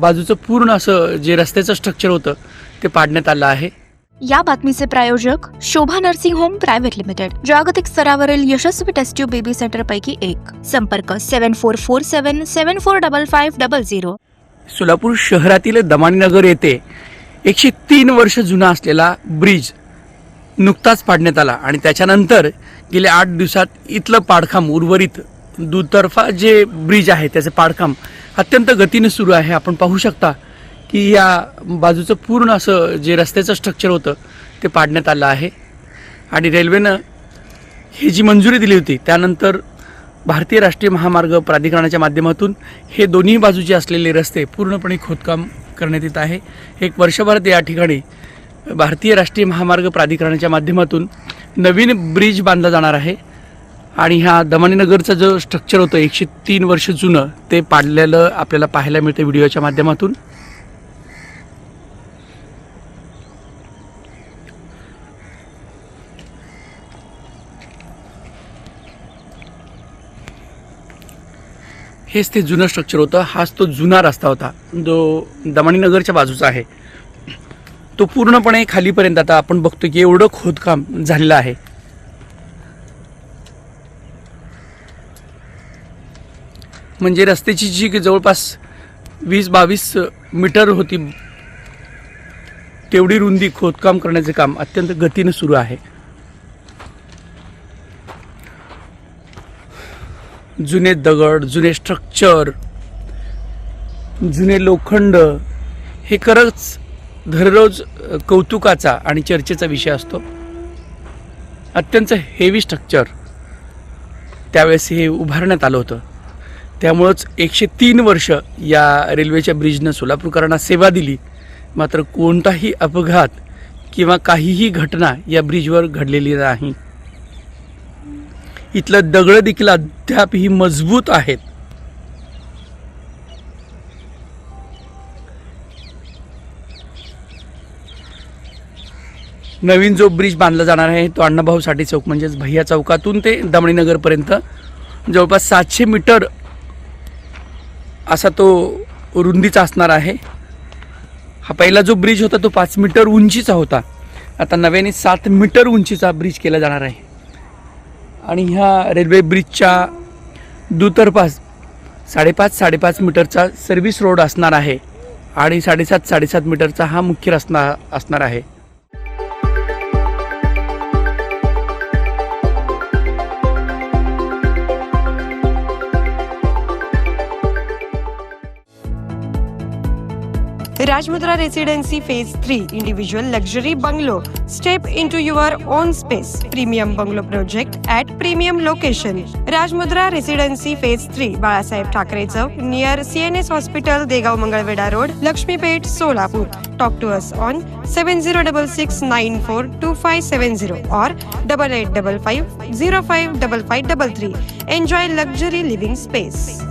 बाजूचं पूर्ण असं जे रस्त्याचं स्ट्रक्चर होतं ते पाडण्यात आलं आहे या बातमीचे प्रायोजक Shobha nursing home private limited जागतिक स्तरावरील यशस्वी ट्यूब बेबी सेंटर पैकी एक संपर्क seven four four seven seven four double five double zero Solapur शहरातील दमाणीनगर येथे एकशे तीन वर्ष जुना असलेला ब्रिज नुकताच पाडण्यात आला आणि त्याच्यानंतर गेल्या आठ दिवसात इथलं पाडखाम उर्वरित दुतर्फा जे ब्रिज आहे त्याचं पाडकाम अत्यंत गतीने सुरू आहे आपण पाहू शकता की या बाजूचं पूर्ण असं जे रस्त्याचं स्ट्रक्चर होतं ते पाडण्यात आलं आहे आणि रेल्वेनं ही जी मंजुरी दिली होती त्यानंतर भारतीय राष्ट्रीय महामार्ग प्राधिकरणाच्या माध्यमातून हे दोन्ही बाजूचे असलेले रस्ते पूर्णपणे खोदकाम करण्यात येत आहे एक वर्षभरात या ठिकाणी भारतीय राष्ट्रीय महामार्ग प्राधिकरणाच्या माध्यमातून नवीन ब्रिज बांधला जाणार आहे आणि ह्या नगरचं जो स्ट्रक्चर होतं एकशे तीन वर्ष जुनं ते पाडलेलं आपल्याला पाहायला मिळतं व्हिडिओच्या माध्यमातून हेच ते जुनं स्ट्रक्चर होतं हाच तो जुना रस्ता होता जो नगरच्या बाजूचा आहे तो पूर्णपणे खालीपर्यंत आता आपण बघतो की एवढं खोदकाम झालेलं आहे म्हणजे रस्त्याची जी जवळपास वीस बावीस मीटर होती तेवढी रुंदी खोदकाम करण्याचे काम अत्यंत गतीनं सुरू आहे जुने दगड जुने स्ट्रक्चर जुने लोखंड हे खरंच दररोज कौतुकाचा आणि चर्चेचा विषय असतो अत्यंत हेवी स्ट्रक्चर त्यावेळेस हे उभारण्यात आलं होतं त्यामुळंच एकशे तीन वर्ष या रेल्वेच्या ब्रिजनं सोलापूरकरांना सेवा दिली मात्र कोणताही अपघात किंवा काहीही घटना या ब्रिजवर घडलेली नाही इथलं दगडं देखील अद्याप ही मजबूत आहेत नवीन जो ब्रिज बांधला जाणार आहे तो अण्णाभाऊ साठी चौक म्हणजेच भैया चौकातून ते दमणीनगरपर्यंत जवळपास सातशे मीटर असा तो रुंदीचा असणार आहे हा पहिला जो ब्रिज होता तो पाच मीटर उंचीचा होता आता नव्याने सात मीटर उंचीचा ब्रिज केला जाणार आहे आणि ह्या रेल्वे ब्रिजच्या दुतर्फास साडेपाच साडेपाच मीटरचा सर्व्हिस रोड असणार आहे आणि साडेसात साडेसात मीटरचा हा मुख्य रस्ता असणार आहे Rajmundra Residency Phase 3 Individual Luxury Bungalow. Step into your own space. Premium Bungalow Project at Premium Location. Rajmundra Residency Phase 3, Balasaheb Thackeray Chowk, near CNS Hospital, Degaon Mangalweda Road, Lakshmipet, Solapur. Talk to us on 7066942570 or 8855055533. Enjoy luxury living space.